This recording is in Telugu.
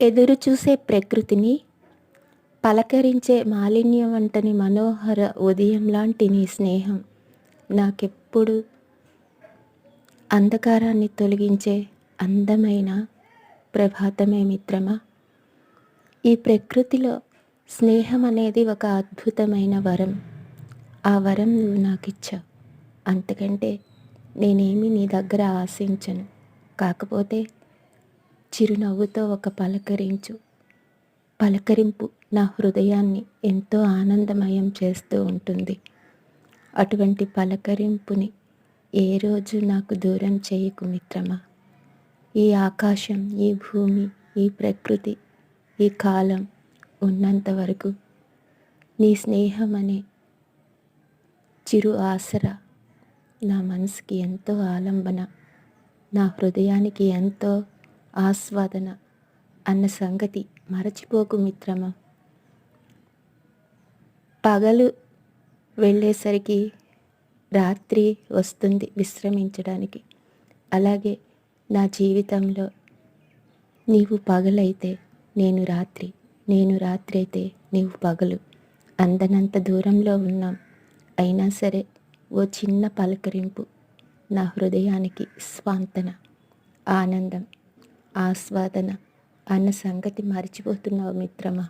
ఎదురు చూసే ప్రకృతిని పలకరించే మాలిన్యం వంటని మనోహర ఉదయం లాంటి నీ స్నేహం నాకెప్పుడు అంధకారాన్ని తొలగించే అందమైన ప్రభాతమే మిత్రమా? ఈ ప్రకృతిలో స్నేహం అనేది ఒక అద్భుతమైన వరం. ఆ వరం నువ్వు నాకు ఇచ్చావు అంతకంటే నేనేమి నీ దగ్గర ఆశించను. కాకపోతే చిరునవ్వుతో ఒక పలకరించు. పలకరింపు నా హృదయాన్ని ఎంతో ఆనందమయం చేస్తూ ఉంటుంది. అటువంటి పలకరింపుని ఏ రోజు నాకు దూరం చేయకు మిత్రమా? ఈ ఆకాశం ఈ భూమి ఈ ప్రకృతి ఈ కాలం ఉన్నంత వరకు నీ స్నేహం అనే చిరు ఆసరా నా మనసుకి ఎంతో ఆలంబన నా హృదయానికి ఎంతో ఆస్వాదన అన్న సంగతి మరచిపోకు మిత్రమా? పగలు వెళ్ళేసరికి రాత్రి వస్తుంది విశ్రమించడానికి. అలాగే నా జీవితంలో నీవు పగలైతే నేను రాత్రి నేను రాత్రి అయితే నీవు పగలు. అందనంత దూరంలో ఉన్నాం. అయినా సరే ఓ చిన్న పలకరింపు నా హృదయానికి స్వాంతన ఆనందం ఆస్వాదన అన్న సంగతి మర్చిపోతున్నావు మిత్రమా?